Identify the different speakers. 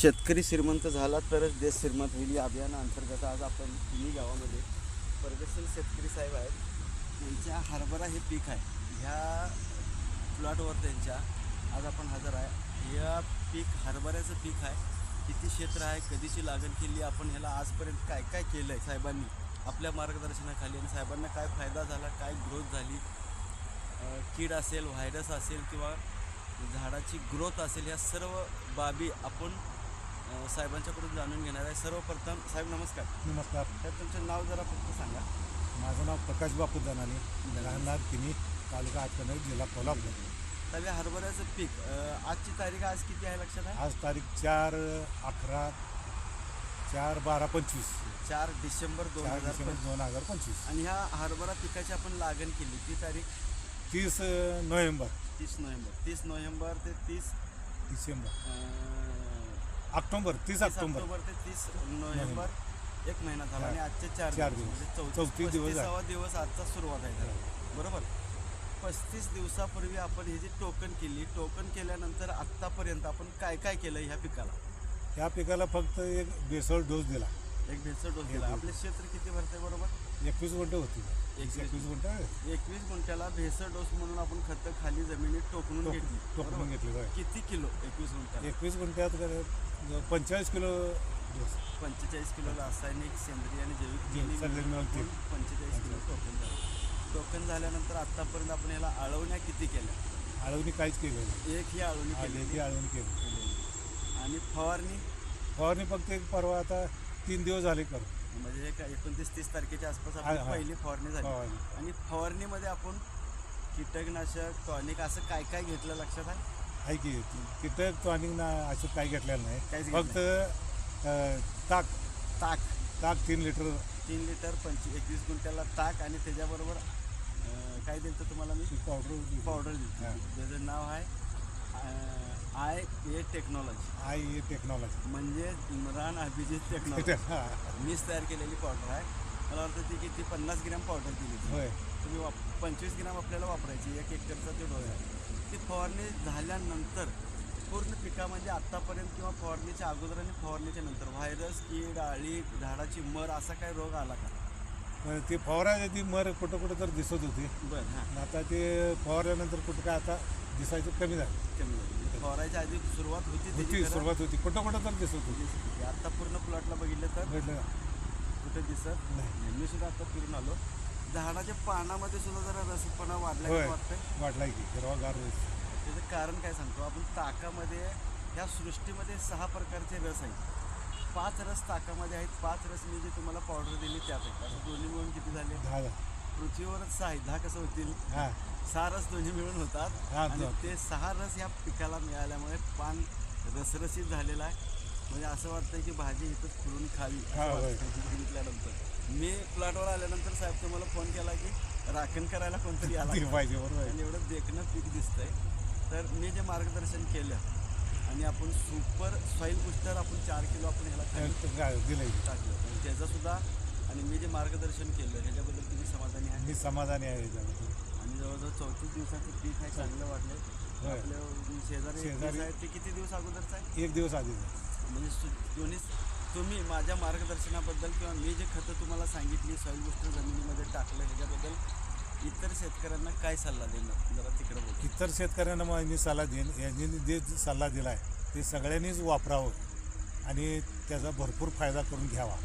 Speaker 1: शेतकरी श्रीमंत झाला तरच देश श्रीमंत होईल. या अभियानाअंतर्गत आज आपण तिन्ही गावामध्ये प्रगतशील शेतकरी साहेब आहेत. त्यांच्या हरभरा हे पीक आहे. ह्या प्लॉटवर त्यांच्या आज आपण हजर आहे. या पीक हरभऱ्याचं पीक आहे. किती क्षेत्र आहे कधीची लागण केली आपण ह्याला आजपर्यंत काय काय केलं आहे साहेबांनी? आपल्या मार्गदर्शनाखाली आणि साहेबांना काय फायदा झाला काय ग्रोथ झाली? कीड असेल व्हायरस असेल किंवा झाडाची ग्रोथ असेल या सर्व बाबी आपण साहेबांच्याकडून जाणून घेणार आहे. सर्वप्रथम साहेब नमस्कार.
Speaker 2: नमस्कार.
Speaker 1: तर तुमचं नाव जरा फक्त सांगा.
Speaker 2: माझं नाव प्रकाश बापू दनाने. राहणार किनी तालुका हातकणंगले जिल्हा कोल्हापूर.
Speaker 1: तर या हरभऱ्याचं पीक आजची तारीख आज किती आहे लक्षात आहे?
Speaker 2: आज तारीख चार अकरा चार बारा पंचवीस.
Speaker 1: चार डिसेंबर दोन हजार
Speaker 2: दोन हजार पंचवीस.
Speaker 1: आणि ह्या हरभरा पिकाची आपण लागण केली. ती तारीख?
Speaker 2: तीस नोव्हेंबर.
Speaker 1: तीस नोव्हेंबर. तीस नोव्हेंबर ते तीस
Speaker 2: डिसेंबर. ऑक्टोबर तीस ऑक्टोबर.
Speaker 1: ऑक्टोबर ते तीस नोव्हेंबर एक महिना झाला आणि आजचे चार
Speaker 2: चार
Speaker 1: दिवस
Speaker 2: दिवस.
Speaker 1: म्हणजे चौतीस
Speaker 2: चौतीस दिवस झाले.
Speaker 1: पस्तीसावा दिवस आजचा सुरुवात आहे त्याला. बरोबर? पस्तीस दिवसापूर्वी आपण ही जी टोकन केली टोकन केल्यानंतर आत्तापर्यंत आपण काय काय केलं ह्या पिकाला?
Speaker 2: त्या पिकाला फक्त एक बेसळ डोस दिला.
Speaker 1: एक भेसळ डोस दिला. आपले क्षेत्र किती भरते बरोबर?
Speaker 2: एकवीस गुंठ होती.
Speaker 1: एकवीस.
Speaker 2: एकवीस गुंठ
Speaker 1: एकवीस गुंठ्याला भेसळ डोस म्हणून आपण खतं खाली जमिनीत टोकणून
Speaker 2: टोक-
Speaker 1: घेतली. बरोबर?
Speaker 2: घेतली, होय.
Speaker 1: किती किलो एकवीस गुंठ्याला?
Speaker 2: एकवीस गुंठ्यात पंचेचाळीस किलो डोस
Speaker 1: पंचेचाळीस किलो रासायनिक सेंद्रिय आणि जैविक पंचेचाळीस किलो टोकन झालं. टोकन झाल्यानंतर आतापर्यंत आपण याला आळवण्या किती केल्या?
Speaker 2: आळवणी काहीच केलं
Speaker 1: एक ही आळवणी केली
Speaker 2: आळवणी केली.
Speaker 1: आणि फवारणी?
Speaker 2: फवारणी फक्त एक परवा आता तीन दिवस झाले करू.
Speaker 1: म्हणजे एक एकोणतीस तीस तारखेच्या आसपास आपली. पहिली फवारणी झाली. आणि फवारणीमध्ये आपण कीटकनाशक टॉनिक असं काय काय घेतलं लक्षात आहे?
Speaker 2: आहे की कीटक टॉनिक ना असं काही घेतलेलं नाही. फक्त अं, ताक.
Speaker 1: ताक.
Speaker 2: ताक तीन लिटर.
Speaker 1: तीन लिटर पंचवीस एकवीस गुंठ्याला ताक आणि त्याच्याबरोबर अं, काय दिलं तुम्हाला मी?
Speaker 2: पावडर
Speaker 1: पावडर
Speaker 2: हा.
Speaker 1: दिली त्याचं नाव आहे I A technology.
Speaker 2: I A technology.
Speaker 1: म्हणजे इम्रान अभिजित टेक्नॉलॉजी. मीच तयार केलेली पावडर आहे. मला वाटतं ती किती पन्नास ग्रॅम पावडर दिली.
Speaker 2: होय.
Speaker 1: तुम्ही वाप पंचवीस ग्रॅम आपल्याला वापरायची एक एकरचा ते डोस आहे. ती फवारणी झाल्यानंतर पूर्ण पिकामध्ये आत्तापर्यंत किंवा फवारणीच्या अगोदर आणि फवारणीच्या नंतर व्हायरस कीड आळी झाडाची मर असा काही रोग आला का?
Speaker 2: ते फवारा ती मर कुठं कुठं तर दिसत होती.
Speaker 1: बरं हां.
Speaker 2: आता ते फवारल्यानंतर कुठं काय आता दिसायचं कमी झालं.
Speaker 1: कमी झाली. म्हणजे फवारायच्या आधी सुरुवात होती त्याची
Speaker 2: होती सुरुवात होती. कुठं कुठं तर दिसत होती.
Speaker 1: दिसत होती. आता पूर्ण प्लॉटला बघितलं तर?
Speaker 2: भेटलं का?
Speaker 1: कुठे दिसत?
Speaker 2: नाही.
Speaker 1: नाही मी सुद्धा आता फिरून आलो. झाडाच्या पानामध्ये सुद्धा जरा रसपणा वाढला
Speaker 2: होय
Speaker 1: वाटतंय?
Speaker 2: की हिरवागार.
Speaker 1: त्याचं कारण काय सांगतो? आपण ताकामध्ये ह्या सृष्टीमध्ये सहा प्रकारचे रस आहेत. पाच रस ताकामध्ये आहेत. पाच रस मी जे तुम्हाला पावडर दिली त्यात आहेत. असं दोन्ही मिळून किती झाले?
Speaker 2: दहा.
Speaker 1: पृथ्वीवरच सहा आहेत. दहा कसं होतील?
Speaker 2: हा.
Speaker 1: सहा रस दोन्ही मिळून होतात.
Speaker 2: हा,
Speaker 1: आणि. ते सहा रस ह्या पिकाला मिळाल्यामुळे पान रसरशीत झालेलं आहे. म्हणजे असं वाटतंय की भाजी इथंच खुलून खावी असं
Speaker 2: हा, होय.
Speaker 1: वाटतंय ती बघितल्यानंतर मी प्लॉटवर आल्यानंतर साहेब तुम्हाला फोन केला की राखण करायला कोणतरी आला
Speaker 2: ते पाहिजे बरोबर. आहे.
Speaker 1: आणि एवढं देखणं पीक दिसतंय. तर मी जे मार्गदर्शन केलं आणि आपण सुपर सॉईल बुस्टर आपण चार किलो आपण ह्याला खाली
Speaker 2: ते काय दिलंय.
Speaker 1: टाकलं. आणि त्याचं सुद्धा आणि मी जे मार्गदर्शन केलं ह्याच्याबद्दल तुम्ही समाधानी आहे
Speaker 2: मी समाधानी आहे
Speaker 1: आणि जवळजवळ चौतीस दिवसाचं पीक आहे चांगलं वाटलं
Speaker 2: होय.
Speaker 1: आपल्या शेजारी
Speaker 2: शेजारी-
Speaker 1: आहे ते किती दिवस अगोदरचं आहे?
Speaker 2: एक दिवस आधी.
Speaker 1: म्हणजे सु- दोन्ही तुम्ही माझ्या मार्गदर्शनाबद्दल किंवा मी जे खतं तुम्हाला सांगितली सॉईल बुस्टर जमिनीमध्ये टाकलं ह्याच्याबद्दल इतर शेतकऱ्यांना काय सल्ला देणार? जरा तिकडे बघू
Speaker 2: इतर शेतकऱ्यांना मग मी सल्ला देईन यांनी जे सल्ला दिला आहे ते सगळ्यांनीच वापरावं आणि त्याचा भरपूर फायदा करून घ्यावा.